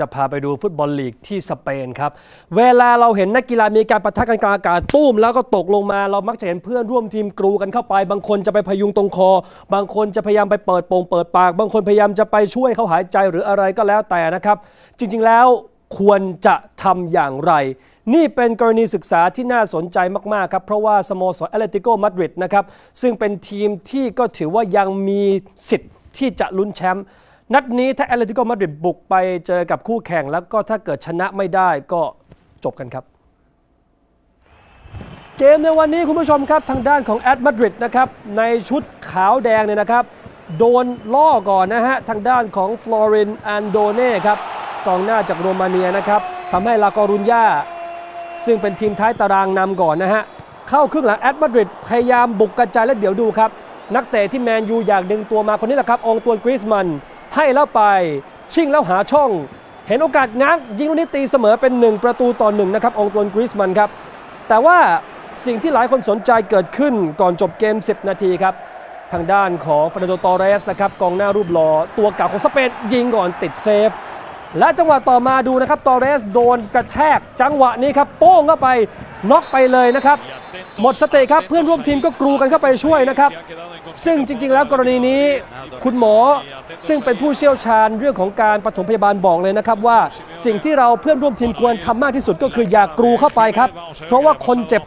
จะพาไปดูฟุตบอลลีกที่สเปนครับ เวลาเราเห็นนักกีฬามีการปะทะกันกลางอากาศตุ้มแล้วก็ตกลงมา เรามักจะเห็นเพื่อนร่วมทีมกรูกันเข้าไป บางคนจะไปพยุงตรงคอ บางคนจะพยายามไปเปิดโปงเปิดปาก บางคนพยายามจะไปช่วยเขาหายใจหรืออะไรก็แล้วแต่นะครับ จริงๆแล้วควรจะทำอย่างไร นี่เป็นกรณีศึกษาที่น่าสนใจมาก ๆ ครับ เพราะว่าสโมสรแอตเลติโกมาดริดนะครับซึ่งเป็นทีมที่ก็ถือว่ายังมีสิทธิ์ที่จะลุ้นแชมป์ นัดนี้ถ้าแอตเลติโกมาดริดบุกไปเจอกับคู่แข่ง แล้วก็ถ้าเกิดชนะไม่ได้ก็จบกันครับ เกมในวันนี้คุณผู้ชมครับทางด้านของแอตมาดริดนะครับในชุดขาวแดงเนี่ยนะครับ โดนล่อก่อนนะฮะ ทางด้านของฟลอรินอันโดเน่ครับกองหน้าจากโรมาเนียนะครับทำให้ลากอรุญญาซึ่งเป็นทีมท้ายตารางนำก่อนนะฮะ เข้าครึ่งหลังแอตมาดริดพยายามบุกกระจายแล้วเดี๋ยวดูครับ นักเตะที่แมนยูอยากดึงตัวมาคนนี้แหละครับ องตวนกริสมัน ให้แล้วไป ชิ่งแล้วหาช่อง เห็นโอกาสง้าง ยิงลูกนี้ตีเสมอเป็น 1 ประตูต่อหนึ่งนะครับ องตวนกริสมันครับ แต่ว่าสิ่งที่หลายคนสนใจเกิดขึ้นก่อนจบเกม 10 นาทีครับ ทางด้านของฟ e น a โดตอเรสนะครับกองหน้ารูปหล่อตัวเก่าของสเปนยิงก่อนติดเซฟและจังหวะต่อมาดูนะครับตอเรสโดนกระแทกจังหวะนี้ครับ โป้งเข้าไปน็อกไปเลยนะครับ หมดสติครับเพื่อนร่วมทีมก็กรูกันเข้าไปช่วยนะครับ ซึ่งจริง ๆ แล้วกรณีนี้คุณหมอซึ่งเป็นผู้เชี่ยวชาญเรื่องของการปฐมพยาบาลบอกเลยนะครับว่าสิ่งที่เราเพื่อนร่วมทีมควรทำมากที่สุดก็คืออย่ากรูเข้าไปครับ เพราะว่าคนเจ็บ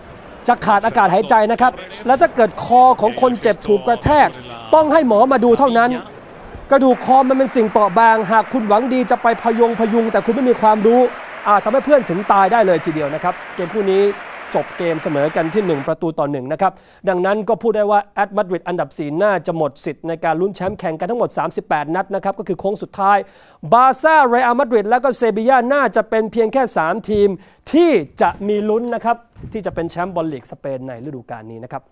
จะขาดอากาศหายใจนะครับ และถ้าเกิดคอของคนเจ็บถูกกระแทก ต้องให้หมอมาดูเท่านั้น กระดูกคอมันเป็นสิ่งเปราะบาง หากคุณหวังดีจะไปพยุงพยุง แต่คุณไม่มีความรู้อาจทำให้เพื่อนถึงตายได้เลยทีเดียวนะครับ เกมคู่นี้ จบเกมเสมอกันที่ 1 ประตูต่อ1นะครับ ดังนั้นก็พูดได้ว่าแอตมาดริดอันดับ 4 น่าจะหมดสิทธิ์ในการลุ้นแชมป์แข่งกันทั้งหมด 38 นัดนะครับ ก็คือโค้งสุดท้าย บาร์ซ่าเรอัลมาดริดและก็เซบีย่าน่าจะเป็นเพียงแค่ 3 ทีมที่จะมีลุ้นนะครับที่จะเป็นแชมป์บอลลีกสเปนในฤดูกาลนี้นะครับ